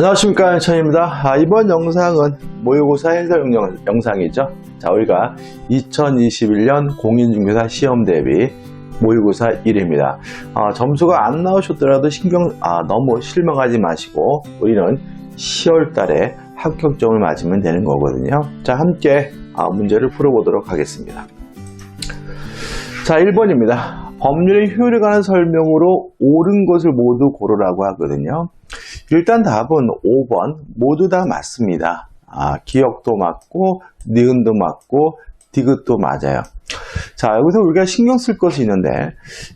안녕하십니까 천입니다. 아, 이번 영상은 모의고사 해설 영, 영상이죠. 자 우리가 2021년 공인중개사 시험 대비 모의고사 1입니다. 아, 점수가 안 나오셨더라도 신경 아, 너무 실망하지 마시고 우리는 10월 달에 합격점을 맞으면 되는 거거든요. 자 함께 아, 문제를 풀어보도록 하겠습니다. 자 1번입니다. 법률의 효율에 관한 설명으로 옳은 것을 모두 고르라고 하거든요. 일단 답은 5번 모두 다 맞습니다. 아, 기억도 맞고 니은도 맞고 디귿도 맞아요. 자 여기서 우리가 신경 쓸 것이 있는데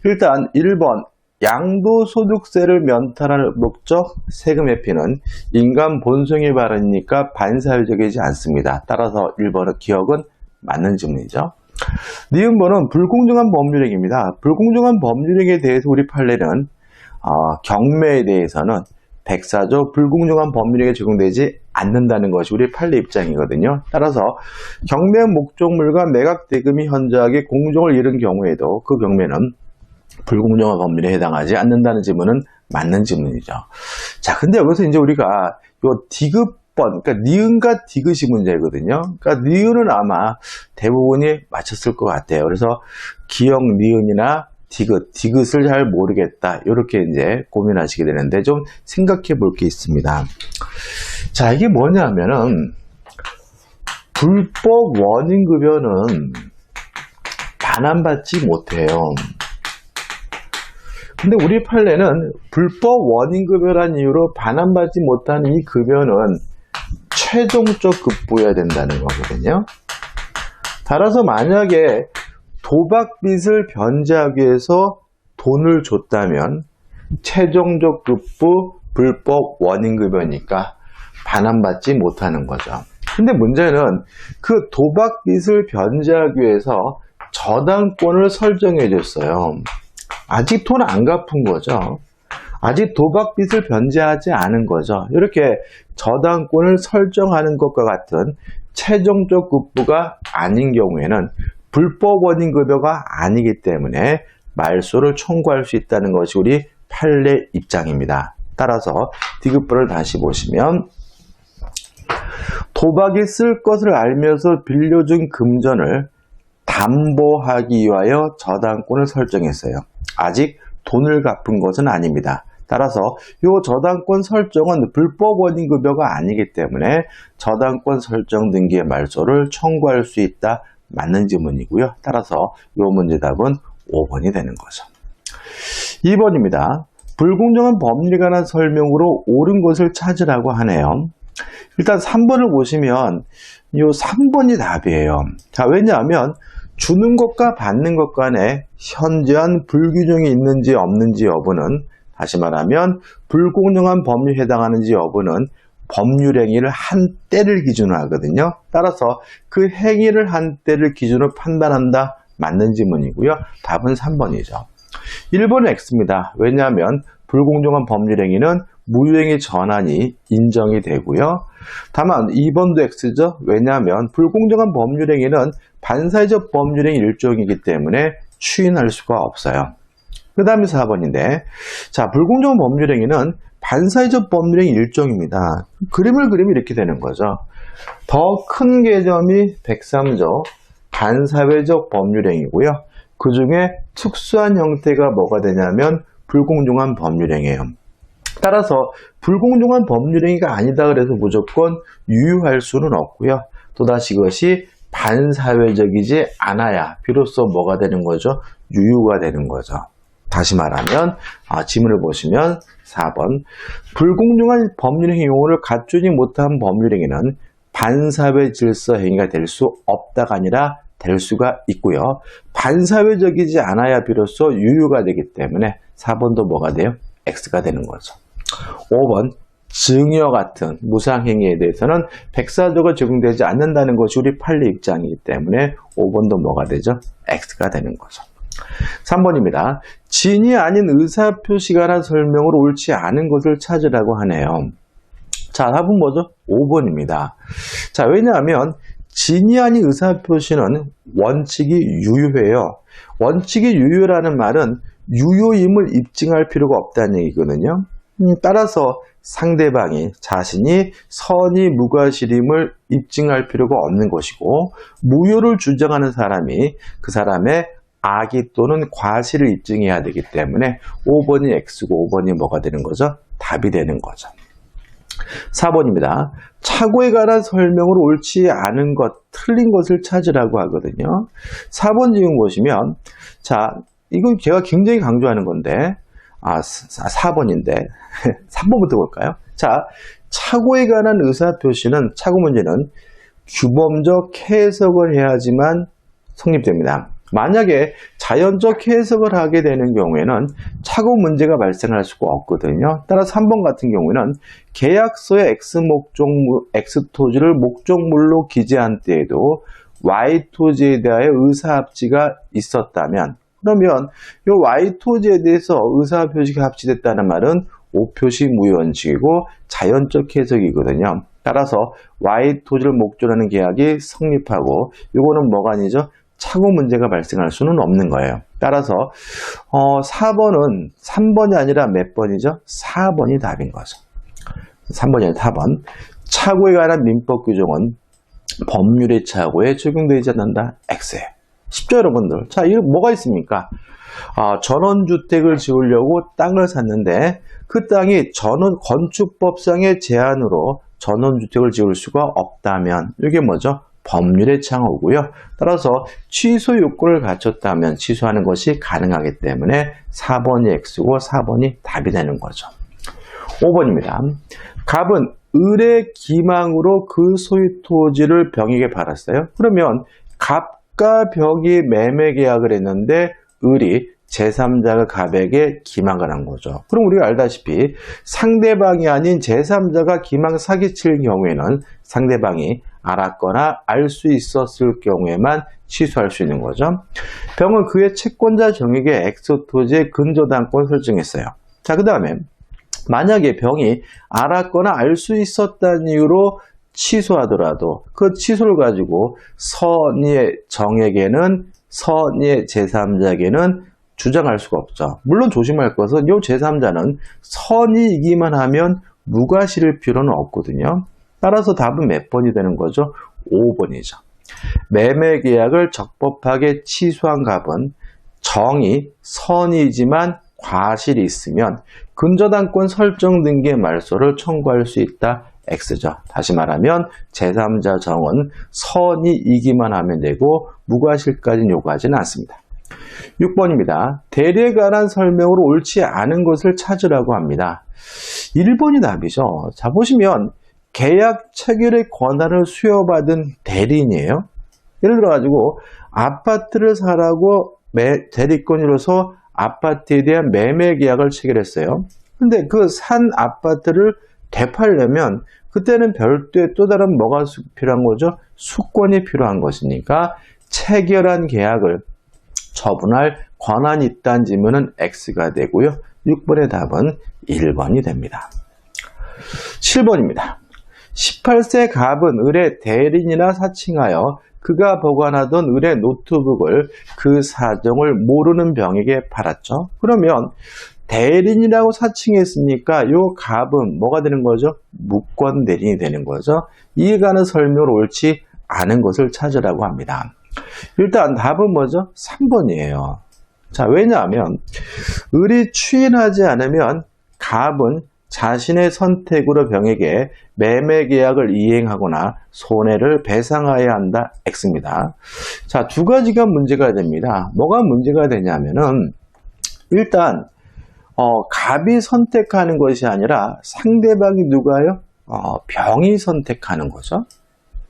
일단 1번 양도소득세를 면탈할 목적 세금 회피는 인간 본성의 발언이니까 반사회적이지 않습니다. 따라서 1번의 기억은 맞는 질문이죠. 니은번은 불공정한 법률행위입니다. 불공정한 법률행위에 대해서 우리 판례는 어, 경매에 대해서는 백사조 불공정한 법률에게 적용되지 않는다는 것이 우리 판례 입장이거든요. 따라서 경매 목적물과 매각 대금이 현저하게 공정을 잃은 경우에도 그 경매는 불공정한 법률에 해당하지 않는다는 질문은 맞는 질문이죠. 자, 근데 여기서 이제 우리가 요 디귿번, 그러니까 니은과 디귿이 문제거든요. 그러니까 니은은 아마 대부분이 맞췄을 것 같아요. 그래서 기억 니은이나 디귿, 디귿을 잘 모르겠다. 이렇게 이제 고민하시게 되는데 좀 생각해 볼 게 있습니다. 자, 이게 뭐냐면은 불법 원인급여는 반환받지 못해요. 근데 우리 판례는 불법 원인급여란 이유로 반환받지 못하는 이 급여는 최종적 급부여야 된다는 거거든요. 따라서 만약에 도박빚을 변제하기 위해서 돈을 줬다면 최종적 급부 불법 원인급여니까 반환받지 못하는 거죠. 근데 문제는 그 도박빚을 변제하기 위해서 저당권을 설정해 줬어요. 아직 돈 안 갚은 거죠. 아직 도박빚을 변제하지 않은 거죠. 이렇게 저당권을 설정하는 것과 같은 최종적 급부가 아닌 경우에는 불법 원인 급여가 아니기 때문에 말소를 청구할 수 있다는 것이 우리 판례 입장입니다. 따라서 디귿부를 다시 보시면 도박이 쓸 것을 알면서 빌려준 금전을 담보하기 위하여 저당권을 설정했어요. 아직 돈을 갚은 것은 아닙니다. 따라서 이 저당권 설정은 불법 원인 급여가 아니기 때문에 저당권 설정 등기의 말소를 청구할 수 있다. 맞는 질문이고요. 따라서 이 문제 답은 5번이 되는 거죠. 2번입니다. 불공정한 법률에 관한 설명으로 옳은 것을 찾으라고 하네요. 일단 3번을 보시면 이 3번이 답이에요. 자, 왜냐하면 주는 것과 받는 것 간에 현저한 불균형이 있는지 없는지 여부는 다시 말하면 불공정한 법률에 해당하는지 여부는 법률 행위를 한 때를 기준으로 하거든요. 따라서 그 행위를 한 때를 기준으로 판단한다. 맞는 지문이고요. 답은 3번이죠. 1번은 X입니다. 왜냐하면 불공정한 법률 행위는 무효행위 전환이 인정이 되고요. 다만 2번도 X죠. 왜냐하면 불공정한 법률 행위는 반사회적 법률 행위 일종이기 때문에 추인할 수가 없어요. 그 다음에 4번인데 자 불공정한 법률 행위는 반사회적 법률의 일종입니다. 그림을 그리면 이렇게 되는 거죠. 더 큰 개념이 103조 반사회적 법률행위고요. 그 중에 특수한 형태가 뭐가 되냐면 불공정한 법률행위예요. 따라서 불공정한 법률행위가 아니다 그래서 무조건 유효할 수는 없고요. 또다시 그것이 반사회적이지 않아야 비로소 뭐가 되는 거죠? 유효가 되는 거죠. 다시 말하면 아, 지문을 보시면 4번 불공정한 법률 행위 용어를 갖추지 못한 법률 행위는 반사회 질서 행위가 될 수 없다가 아니라 될 수가 있고요. 반사회적이지 않아야 비로소 유효가 되기 때문에 4번도 뭐가 돼요? X가 되는 거죠. 5번 증여 같은 무상행위에 대해서는 백사조가 적용되지 않는다는 것이 우리 판례 입장이기 때문에 5번도 뭐가 되죠? X가 되는 거죠. 3번입니다. 진이 아닌 의사표시가 란 설명으로 옳지 않은 것을 찾으라고 하네요. 자, 답은 뭐죠? 5번입니다. 자, 왜냐하면 진이 아닌 의사표시는 원칙이 유효해요. 원칙이 유효라는 말은 유효임을 입증할 필요가 없다는 얘기거든요. 음, 따라서 상대방이 자신이 선이 무과실임을 입증할 필요가 없는 것이고 무효를 주장하는 사람이 그 사람의 악의 또는 과실을 입증해야 되기 때문에 5번이 X고 5번이 뭐가 되는 거죠? 답이 되는 거죠. 4번입니다. 착오에 관한 설명으로 옳지 않은 것, 틀린 것을 찾으라고 하거든요. 4번 지금 보시면, 자, 이건 제가 굉장히 강조하는 건데, 아, 4번인데, 3번부터 볼까요? 자, 착오에 관한 의사표시는, 착오 문제는 규범적 해석을 해야지만 성립됩니다. 만약에 자연적 해석을 하게 되는 경우에는 착오 문제가 발생할 수가 없거든요. 따라서 3번 같은 경우에는 계약서의 X 목적물, X 토지를 목적물로 기재한 때에도 Y 토지에 대하여 의사 합치가 있었다면 그러면 이 Y 토지에 대해서 의사 표시가 합치됐다는 말은 오표시 무효원칙이고 자연적 해석이거든요. 따라서 Y 토지를 목적으로 하는 계약이 성립하고 이거는 뭐가 아니죠? 착오 문제가 발생할 수는 없는 거예요. 따라서 어, 4번은 3번이 아니라 몇 번이죠? 4번이 답인 거죠. 3번이 아니라 4번. 착오에 관한 민법 규정은 법률의 착오에 적용되지 않는다. X에. 쉽죠, 여러분들? 자, 이거 뭐가 있습니까? 아, 전원주택을 지으려고 땅을 샀는데 그 땅이 전원 건축법상의 제한으로 전원주택을 지을 수가 없다면 이게 뭐죠? 법률의 창호고요. 따라서 취소 요건을 갖췄다면 취소하는 것이 가능하기 때문에 4번이 X고 4번이 답이 되는 거죠. 5번입니다. 갑은 을의 기망으로 그 소유 토지를 병에게 팔았어요. 그러면 갑과 벽이 매매 계약을 했는데 을이 제3자가 갑에게 기망을 한 거죠. 그럼 우리가 알다시피 상대방이 아닌 제3자가 기망 사기칠 경우에는 상대방이 알았거나 알 수 있었을 경우에만 취소할 수 있는 거죠. 병은 그의 채권자 정에게 엑소토지의 근저당권 설정했어요. 자, 그 다음에 만약에 병이 알았거나 알 수 있었다는 이유로 취소하더라도 그 취소를 가지고 선의의 정에게는 선의의 제3자에게는 주장할 수가 없죠. 물론 조심할 것은 이 제3자는 선의이기만 하면 무과실일 필요는 없거든요. 따라서 답은 몇 번이 되는 거죠? 5번이죠. 매매 계약을 적법하게 취소한 갑은 정이 선이지만 과실이 있으면 근저당권 설정 등기의 말소를 청구할 수 있다. X죠. 다시 말하면 제3자 정은 선이 이기만 하면 되고 무과실까지는 요구하지는 않습니다. 6번입니다. 대리에 관한 설명으로 옳지 않은 것을 찾으라고 합니다. 1번이 답이죠. 자 보시면 계약 체결의 권한을 수여받은 대리인이에요. 예를 들어 가지고 아파트를 사라고 대리권으로서 아파트에 대한 매매 계약을 체결했어요. 근데 그 산 아파트를 되팔려면 그때는 별도의 또 다른 뭐가 필요한 거죠? 수권이 필요한 것이니까 체결한 계약을 처분할 권한이 있다는 질문은 X가 되고요. 6번의 답은 1번이 됩니다. 7번입니다. 18세 갑은 을의 대리인이나 사칭하여 그가 보관하던 을의 노트북을 그 사정을 모르는 병에게 팔았죠. 그러면 대리인이라고 사칭했으니까 요 갑은 뭐가 되는 거죠? 무권 대리인이 되는 거죠. 이해가는 설명으로 옳지 않은 것을 찾으라고 합니다. 일단 답은 뭐죠? 3번이에요. 자, 왜냐하면 을이 추인하지 않으면 갑은 자신의 선택으로 병에게 매매 계약을 이행하거나 손해를 배상하여야 한다. X입니다. 자, 두 가지가 문제가 됩니다. 뭐가 문제가 되냐면은 일단 어, 갑이 선택하는 것이 아니라 상대방이 누가요? 어, 병이 선택하는 거죠.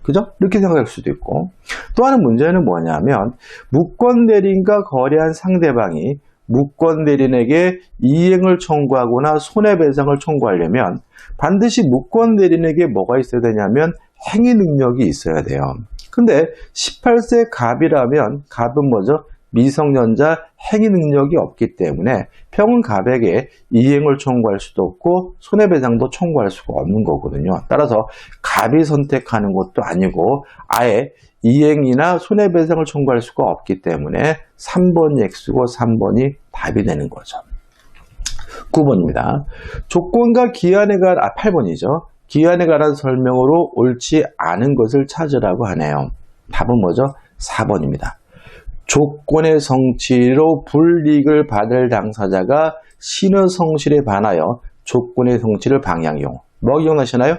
그죠? 이렇게 생각할 수도 있고 또 하나 문제는 뭐냐면 무권 대리인과 거래한 상대방이 무권 대리인에게 이행을 청구하거나 손해배상을 청구하려면 반드시 무권 대리인에게 뭐가 있어야 되냐면 행위 능력이 있어야 돼요. 근데 18세 갑이라면 갑은 뭐죠? 미성년자 행위 능력이 없기 때문에 평은 갑에게 이행을 청구할 수도 없고 손해배상도 청구할 수가 없는 거거든요. 따라서 갑이 선택하는 것도 아니고 아예 이행이나 손해배상을 청구할 수가 없기 때문에 3번이 X고 3번이 답이 되는 거죠. 9번입니다. 조건과 기한에 관한, 아, 8번이죠. 기한에 관한 설명으로 옳지 않은 것을 찾으라고 하네요. 답은 뭐죠? 4번입니다. 조건의 성취로 불이익을 받을 당사자가 신의 성실에 반하여 조건의 성취를 방향용. 뭐 기억나시나요?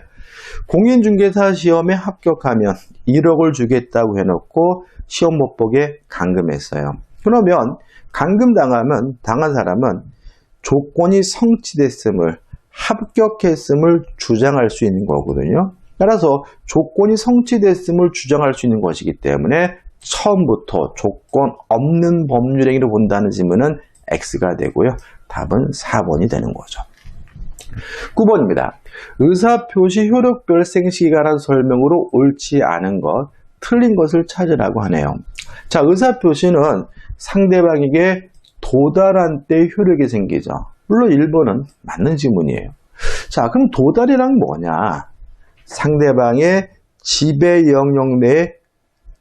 공인중개사 시험에 합격하면 1억을 주겠다고 해놓고 시험 못 보게 감금했어요. 그러면 감금당하면 당한 사람은 조건이 성취됐음을 합격했음을 주장할 수 있는 거거든요. 따라서 조건이 성취됐음을 주장할 수 있는 것이기 때문에 처음부터 조건 없는 법률행위로 본다는 질문은 X가 되고요. 답은 4번이 되는 거죠. 9번입니다. 의사표시 효력별 생식에 관한 설명으로 옳지 않은 것, 틀린 것을 찾으라고 하네요. 자, 의사표시는 상대방에게 도달한 때 효력이 생기죠. 물론 1번은 맞는 지문이에요. 자, 그럼 도달이란 뭐냐? 상대방의 지배 영역 내에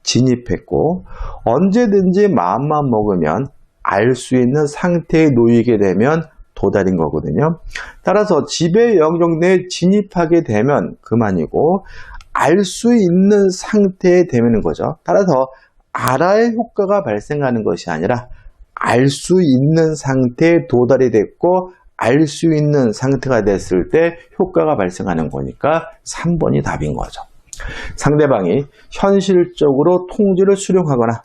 진입했고 언제든지 마음만 먹으면 알 수 있는 상태에 놓이게 되면 도달인 거거든요. 따라서 지배 영역 내에 진입하게 되면 그만이고 알 수 있는 상태에 되는 거죠. 따라서 알아의 효과가 발생하는 것이 아니라 알 수 있는 상태에 도달이 됐고 알 수 있는 상태가 됐을 때 효과가 발생하는 거니까 3번이 답인 거죠. 상대방이 현실적으로 통지를 수령하거나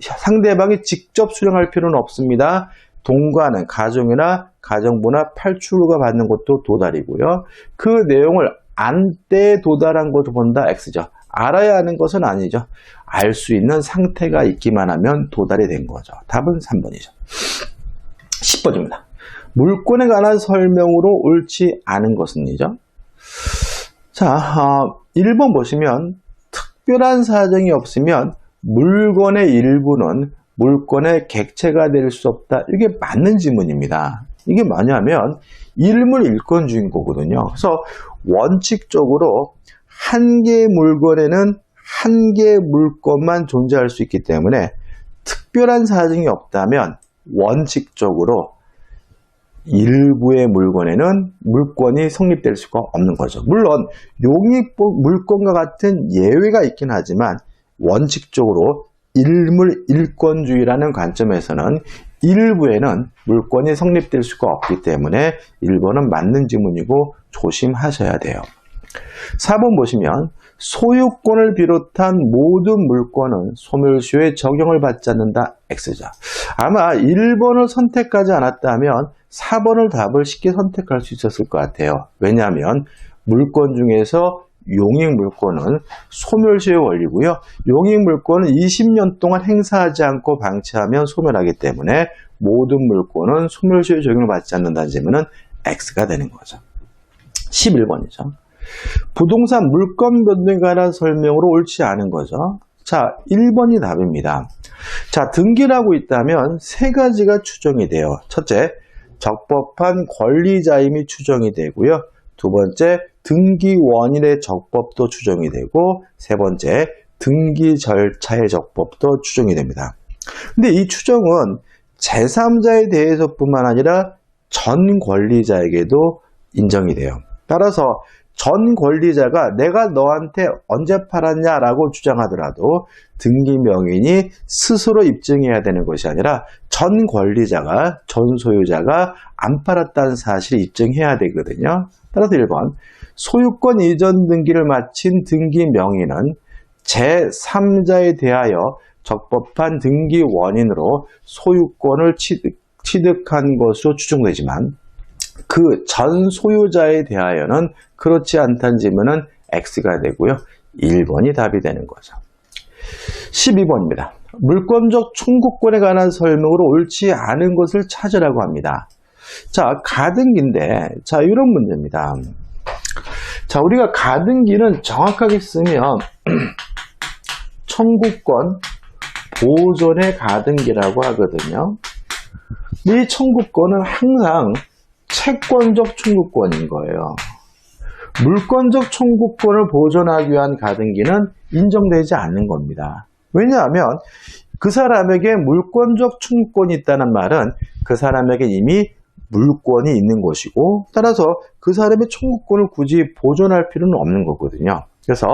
상대방이 직접 수령할 필요는 없습니다. 동거하는 가정이나 가정부나 팔출구가 받는 것도 도달이고요. 그 내용을 안 때 도달한 것도 본다 X죠. 알아야 하는 것은 아니죠. 알 수 있는 상태가 있기만 하면 도달이 된 거죠. 답은 3번이죠. 10번입니다. 물건에 관한 설명으로 옳지 않은 것은이죠. 자, 어, 1번 보시면 특별한 사정이 없으면 물건의 일부는 물건의 객체가 될 수 없다. 이게 맞는 지문입니다. 이게 뭐냐면 일물 일권 주인 거거든요. 그래서 원칙적으로 한 개의 물건에는 한 개의 물건만 존재할 수 있기 때문에 특별한 사정이 없다면 원칙적으로 일부의 물건에는 물건이 성립될 수가 없는 거죠. 물론 용익 물건과 같은 예외가 있긴 하지만 원칙적으로 일물 일권주의라는 관점에서는 일부에는 물건이 성립될 수가 없기 때문에 1번은 맞는 지문이고 조심하셔야 돼요. 4번 보시면 소유권을 비롯한 모든 물건은 소멸시효에 적용을 받지 않는다 X죠. 아마 1번을 선택하지 않았다면 4번을 답을 쉽게 선택할 수 있었을 것 같아요. 왜냐하면 물건 중에서 용익 물건은 소멸시효 원리고요. 용익 물건은 20년 동안 행사하지 않고 방치하면 소멸하기 때문에 모든 물건은 소멸시효 적용을 받지 않는다는 질문은 X가 되는 거죠. 11번이죠. 부동산 물건 변동에 관한 설명으로 옳지 않은 거죠. 자, 1번이 답입니다. 자, 등기라고 있다면 세 가지가 추정이 돼요. 첫째, 적법한 권리자임이 추정이 되고요. 두 번째, 등기 원인의 적법도 추정이 되고 세 번째, 등기 절차의 적법도 추정이 됩니다. 근데 이 추정은 제3자에 대해서뿐만 아니라 전 권리자에게도 인정이 돼요. 따라서 전 권리자가 내가 너한테 언제 팔았냐라고 주장하더라도 등기 명인이 스스로 입증해야 되는 것이 아니라 전 권리자가 전 소유자가 안 팔았다는 사실을 입증해야 되거든요. 따라서 1번 소유권 이전 등기를 마친 등기 명인은 제3자에 대하여 적법한 등기 원인으로 소유권을 취득, 취득 한 것으로 추정되지만 그 전 소유자에 대하여는 그렇지 않다는 질문은 X가 되고요. 1번이 답이 되는 거죠. 12번입니다. 물권적 청구권에 관한 설명으로 옳지 않은 것을 찾으라고 합니다. 자, 가등기인데, 자, 이런 문제입니다. 자, 우리가 가등기는 정확하게 쓰면 청구권 보존의 가등기라고 하거든요. 이 청구권은 항상 채권적 청구권인 거예요. 물권적 청구권을 보존하기 위한 가등기는 인정되지 않는 겁니다. 왜냐하면 그 사람에게 물권적 청구권이 있다는 말은 그 사람에게 이미 물권이 있는 것이고 따라서 그 사람의 청구권을 굳이 보존할 필요는 없는 거거든요. 그래서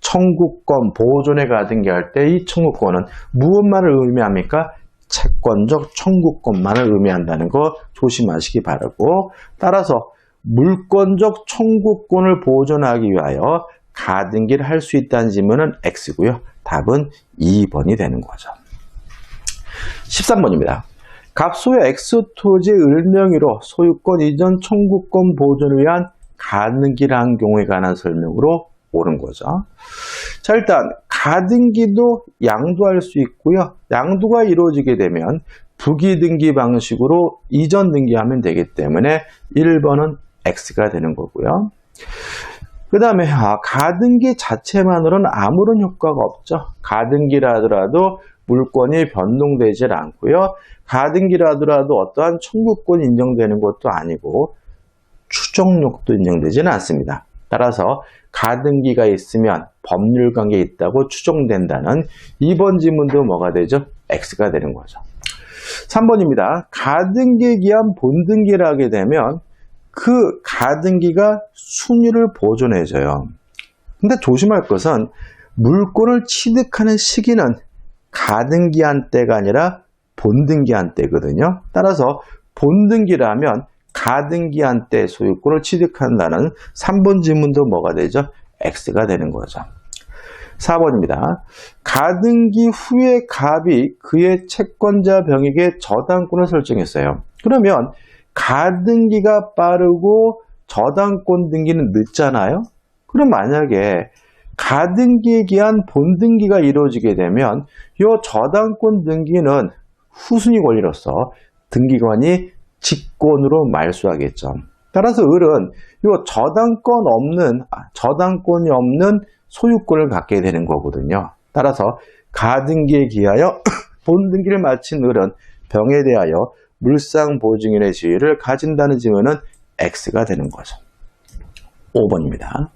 청구권 보존에 가등기 할때 이 청구권은 무엇만을 의미합니까? 채권적 청구권만을 의미한다는 거 조심하시기 바라고 따라서 물권적 청구권을 보존하기 위하여 가등기를 할 수 있다는 질문은 X고요. 답은 2번이 되는 거죠. 13번입니다. 갑소의 X토지의 을명의로 소유권 이전 청구권 보존을 위한 가등기를 한 경우에 관한 설명으로 옳은 거죠. 자, 일단 가등기도 양도할 수 있고요. 양도가 이루어지게 되면 부기등기 방식으로 이전 등기하면 되기 때문에 1번은 X가 되는 거고요. 그 다음에 아, 가등기 자체만으로는 아무런 효과가 없죠. 가등기라 하더라도 물권이 변동되질 않고요. 가등기라 하더라도 어떠한 청구권이 인정되는 것도 아니고 추정력도 인정되지는 않습니다. 따라서 가등기가 있으면 법률 관계 있다고 추정된다는 2번 지문도 뭐가 되죠? X가 되는 거죠. 3번입니다. 가등기 기한 본등기를 하게 되면 그 가등기가 순위를 보존해줘요. 근데 조심할 것은 물건을 취득하는 시기는 가등기한 때가 아니라 본등기한 때거든요. 따라서 본등기라면 가등기한 때 소유권을 취득한다는 3번 지문도 뭐가 되죠? X가 되는 거죠. 4번입니다. 가등기 후에 갑이 그의 채권자 병에게 저당권을 설정했어요. 그러면 가등기가 빠르고 저당권 등기는 늦잖아요? 그럼 만약에 가등기에 기한 본등기가 이루어지게 되면 이 저당권 등기는 후순위 권리로서 등기관이 직권으로 말소하겠죠. 따라서 을은 이 저당권 없는 아, 저당권이 없는 소유권을 갖게 되는 거거든요. 따라서 가등기에 기하여 본등기를 마친 을은 병에 대하여 물상 보증인의 지위를 가진다는 증언은 X가 되는 거죠. 5번입니다.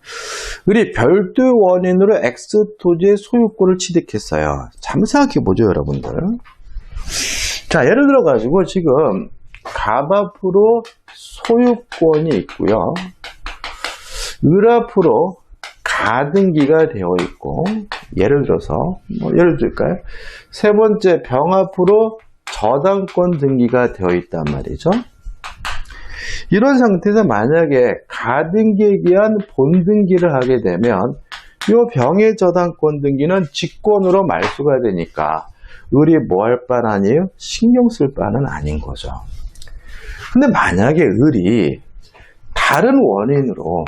을이 별도의 원인으로 X 토지의 소유권을 취득했어요. 잠 생각해 보죠, 여러분들. 자, 예를 들어 가지고 지금 갑 앞으로 소유권이 있고요. 을 앞으로 가등기가 되어 있고 예를 들어서 뭐 예를 들까요? 세 번째 병 앞으로 저당권 등기가 되어 있단 말이죠. 이런 상태에서 만약에 가등기에 기한 본등기를 하게 되면 이 병의 저당권 등기는 직권으로 말소가 되니까 을이 뭐 할 바는 아니에요? 신경 쓸 바는 아닌 거죠. 근데 만약에 을이 다른 원인으로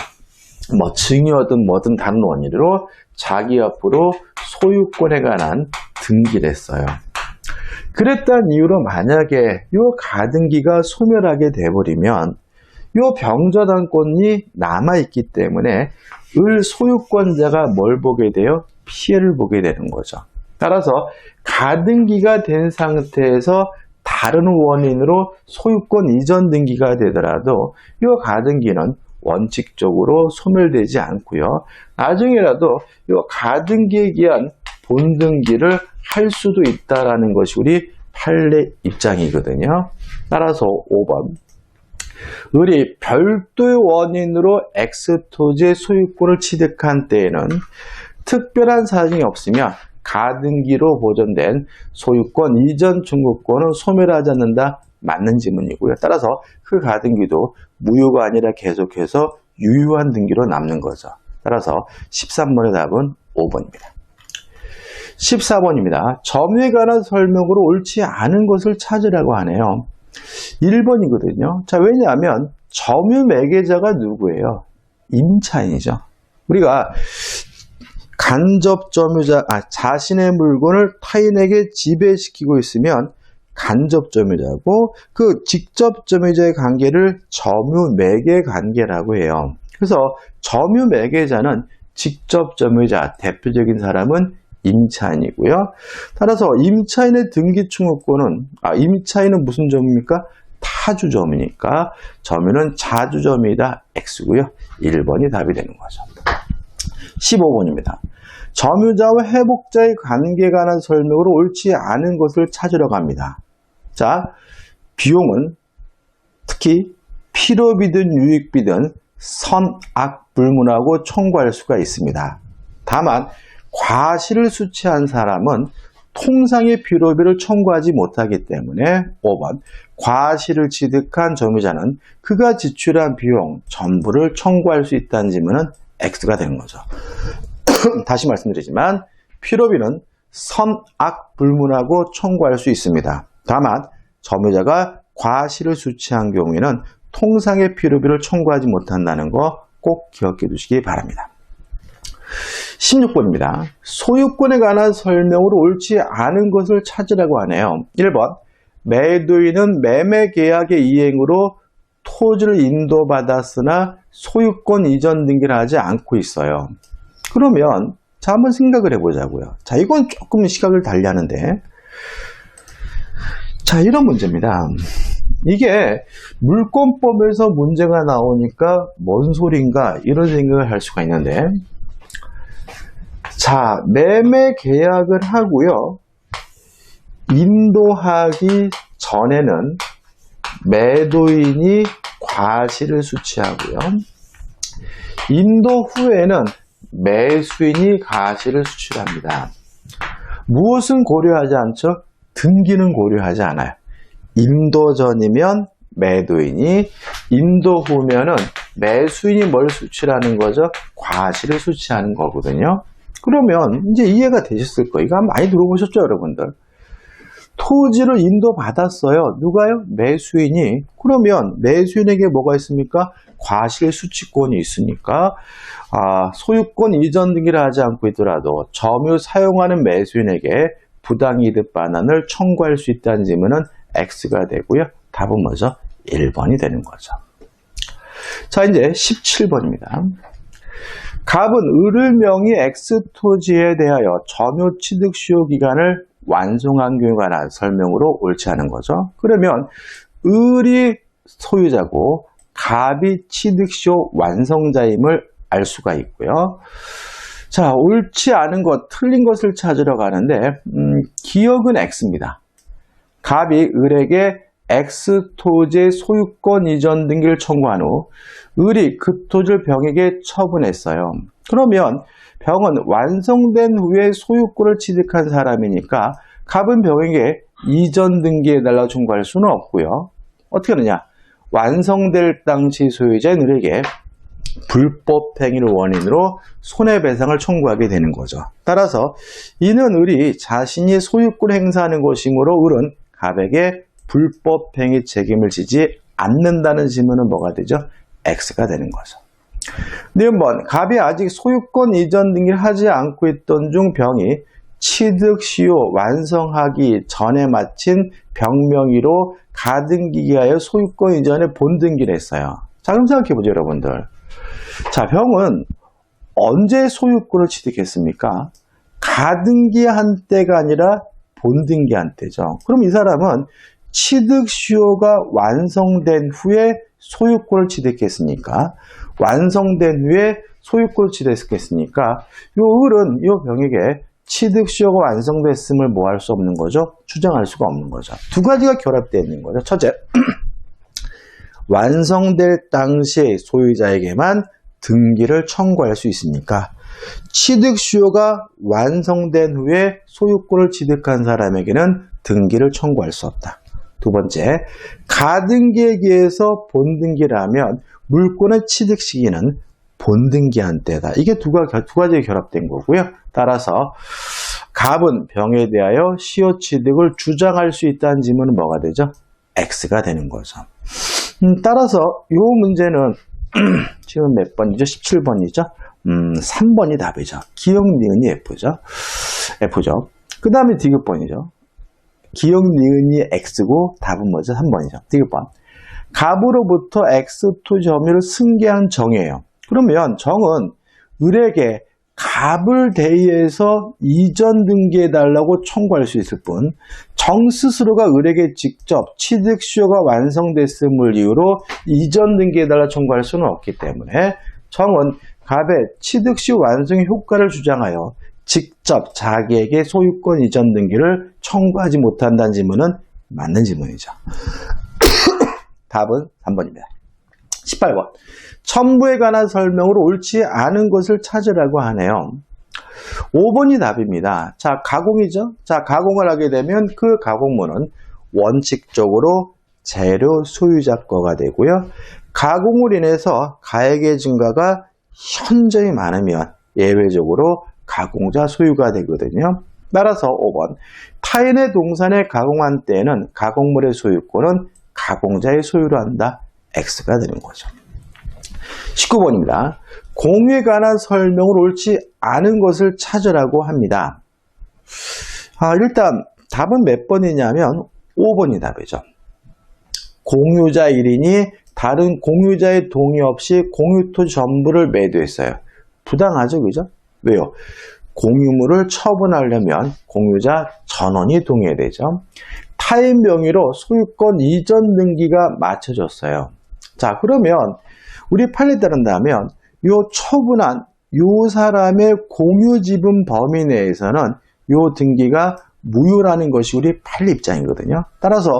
뭐 증여든 뭐든 다른 원인으로 자기 앞으로 소유권에 관한 등기를 했어요. 그랬던 이유로 만약에 이 가등기가 소멸하게 돼버리면 이 병저당권이 남아있기 때문에 을 소유권자가 뭘 보게 돼요? 피해를 보게 되는 거죠. 따라서 가등기가 된 상태에서 다른 원인으로 소유권 이전 등기가 되더라도 이 가등기는 원칙적으로 소멸되지 않고요. 나중에라도 이 가등기에 기한 본등기를 할 수도 있다라는 것이 우리 판례 입장이거든요. 따라서 5번 을이 별도의 원인으로 X토지의 소유권을 취득한 때에는 특별한 사정이 없으면 가등기로 보존된 소유권 이전 청구권은 소멸 하지 않는다. 맞는 지문이고요. 따라서 그 가등기도 무효가 아니라 계속해서 유효한 등기로 남는 거죠. 따라서 13번의 답은 5번입니다. 14번입니다. 점유에 관한 설명으로 옳지 않은 것을 찾으라고 하네요. 1번이거든요. 자, 왜냐하면 점유 매개자가 누구예요? 임차인이죠. 우리가 간접 점유자, 아, 자신의 물건을 타인에게 지배시키고 있으면 간접 점유자고 그 직접 점유자의 관계를 점유 매개 관계라고 해요. 그래서 점유 매개자는 직접 점유자 대표적인 사람은 임차인이고요. 따라서 임차인의 등기충후권은 아 임차인은 무슨 점입니까? 타주점이니까 점유는 자주점이다 X고요. 1번이 답이 되는 거죠. 15번입니다. 점유자와 회복자의 관계에 관한 설명으로 옳지 않은 것을 찾으러 갑니다. 자, 비용은 특히 필요비든 유익비든 선악불문하고 청구할 수가 있습니다. 다만 과실을 수취한 사람은 통상의 필요비를 청구하지 못하기 때문에 5번 과실을 취득한 점유자는 그가 지출한 비용 전부를 청구할 수 있다는 질문은 X가 되는 거죠. 다시 말씀드리지만 필요비는 선악 불문하고 청구할 수 있습니다. 다만 점유자가 과실을 수취한 경우에는 통상의 필요비를 청구하지 못한다는 거 꼭 기억해 두시기 바랍니다. 16번입니다. 소유권에 관한 설명으로 옳지 않은 것을 찾으라고 하네요. 1번 매도인은 매매 계약의 이행으로 토지를 인도받았으나 소유권 이전 등기를 하지 않고 있어요. 그러면 자 한번 생각을 해보자고요. 자 이건 조금 시각을 달리하는데 자 이런 문제입니다. 이게 물권법에서 문제가 나오니까 뭔 소린가 이런 생각을 할 수가 있는데 자 매매 계약을 하고요. 인도하기 전에는 매도인이 과실을 수취하고요. 인도 후에는 매수인이 과실을 수출합니다. 무엇은 고려하지 않죠? 등기는 고려하지 않아요. 인도 전이면 매도인이, 인도 후면은 매수인이 뭘 수출하는 거죠? 과실을 수취하는 거거든요. 그러면 이제 이해가 되셨을 거예요. 이거 많이 들어보셨죠, 여러분들? 토지를 인도받았어요. 누가요? 매수인이. 그러면 매수인에게 뭐가 있습니까? 과실 수취권이 있으니까 아, 소유권 이전 등기를 하지 않고 있더라도 점유 사용하는 매수인에게 부당이득 반환을 청구할 수 있다는 질문은 X가 되고요. 답은 뭐죠? 1번이 되는 거죠. 자, 이제 17번입니다. 갑은 을을 명의 X토지에 대하여 점유 취득 수요 기간을 완성한 경우에 관한 설명으로 옳지 않은 거죠. 그러면 을이 소유자고 갑이 취득 시효 완성자임을 알 수가 있고요. 자, 옳지 않은 것, 틀린 것을 찾으러 가는데 음, 기억은 X입니다. 갑이 을에게 토지의 소유권 이전 등기를 청구한 후 을이 그 토지를 병에게 처분했어요. 그러면 병은 완성된 후에 소유권을 취득한 사람이니까 갑은 병에게 이전 등기해달라 청구할 수는 없고요. 어떻게 하느냐? 완성될 당시 소유자인 을에게 불법 행위를 원인으로 손해배상을 청구하게 되는 거죠. 따라서 이는 을이 자신이 소유권 행사하는 것이므로 을은 갑에게 불법 행위 책임을 지지 않는다는 질문은 뭐가 되죠? X가 되는 거죠. 네 번, 갑이 아직 소유권 이전 등기를 하지 않고 있던 중 병이 취득 시효 완성하기 전에 마친 병명의로 가등기기 하여 소유권 이전에 본등기를 했어요. 자, 그럼 생각해 보죠, 여러분들. 자, 병은 언제 소유권을 취득했습니까? 가등기한 때가 아니라 본등기한 때죠. 그럼 이 사람은 취득 시효가 완성된 후에 소유권을 취득했으니까 완성된 후에 소유권을 취득했으니까 요 을은 요 병에게 취득 시효가 완성됐음을 뭐 할 수 없는 거죠? 추정할 수가 없는 거죠. 두 가지가 결합되어 있는 거죠. 첫째, 완성될 당시에 소유자에게만 등기를 청구할 수 있으니까 취득 시효가 완성된 후에 소유권을 취득한 사람에게는 등기를 청구할 수 없다. 두 번째, 가등기에 의해서 본등기를 하면 물권의 취득 시기는 본등기한 때다. 이게 두, 가지, 두 가지가 결합된 거고요. 따라서 갑은 병에 대하여 시효 취득을 주장할 수 있다는 질문은 뭐가 되죠? X가 되는 거죠. 음, 따라서 이 문제는 지금 몇 번이죠? 17번이죠? 음, 3번이 답이죠. 기억 니은이 F죠. F죠. 그 다음에 디귿번이죠. 기억 니은이 X고 답은 뭐죠? 3번이죠. 디귿번. 갑으로부터 X2 점유를 승계한 정이에요. 그러면 정은 을에게 갑을 대의해서 이전 등기해달라고 청구할 수 있을 뿐, 정 스스로가 을에게 직접 취득 수요가 완성됐음을 이유로 이전 등기해달라 청구할 수는 없기 때문에 정은 갑의 취득 시 완성의 효과를 주장하여 직접 자기에게 소유권 이전 등기를 청구하지 못한다는 질문은 맞는 질문이죠. 답은 3번입니다. 18번. 첨부에 관한 설명으로 옳지 않은 것을 찾으라고 하네요. 5번이 답입니다. 자, 가공이죠? 자, 가공을 하게 되면 그 가공물은 원칙적으로 재료 소유자 거가 되고요. 가공을 인해서 가액의 증가가 현저히 많으면 예외적으로 가공자 소유가 되거든요. 따라서 5번. 타인의 동산에 가공한 때에는 가공물의 소유권은 가공자의 소유로 한다. X가 되는 거죠. 19번입니다. 공유에 관한 설명을 옳지 않은 것을 찾으라고 합니다. 아, 일단 답은 몇 번이냐면 5번이 답이죠. 공유자 1인이 다른 공유자의 동의 없이 공유토 전부를 매도했어요. 부당하죠, 그죠? 왜요? 공유물을 처분하려면 공유자 전원이 동의해야 되죠. 타인 명의로 소유권 이전 등기가 맞춰졌어요. 자, 그러면 우리 판례에 따른다면 요 처분한 요 사람의 공유 지분 범위 내에서는 요 등기가 무효라는 것이 우리 판례 입장이거든요. 따라서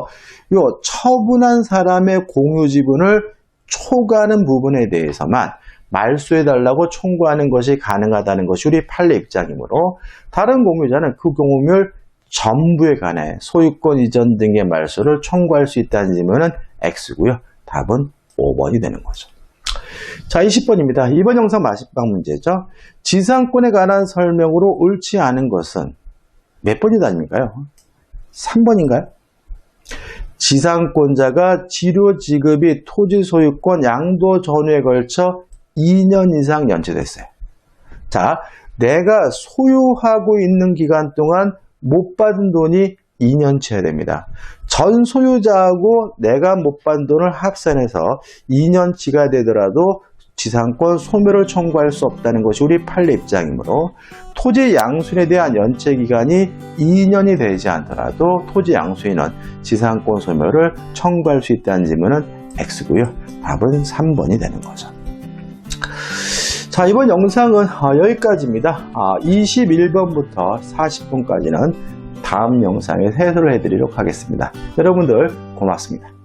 요 처분한 사람의 공유 지분을 초과하는 부분에 대해서만 말소해 달라고 청구하는 것이 가능하다는 것이 우리 판례 입장이므로 다른 공유자는 그 공유물 전부에 관해 소유권 이전 등의 말소를 청구할 수 있다는 질문은 X고요. 답은 5번이 되는 거죠. 자, 20번입니다. 이번 영상 마지막 문제죠. 지상권에 관한 설명으로 옳지 않은 것은 몇 번이 다닙니까요? 3번인가요? 지상권자가 지료 지급이 토지 소유권 양도 전후에 걸쳐 2년 이상 연체됐어요. 자, 내가 소유하고 있는 기간 동안 못 받은 돈이 2년치여야 됩니다. 전 소유자하고 내가 못 받은 돈을 합산해서 2년치가 되더라도 지상권 소멸을 청구할 수 없다는 것이 우리 판례 입장이므로 토지 양수인에 대한 연체 기간이 2년이 되지 않더라도 토지 양수인은 지상권 소멸을 청구할 수 있다는 질문은 X고요. 답은 3번이 되는 거죠. 자, 이번 영상은 어, 여기까지입니다. 21번부터 40분까지는 다음 영상에 해설을 해드리도록 하겠습니다. 여러분들 고맙습니다.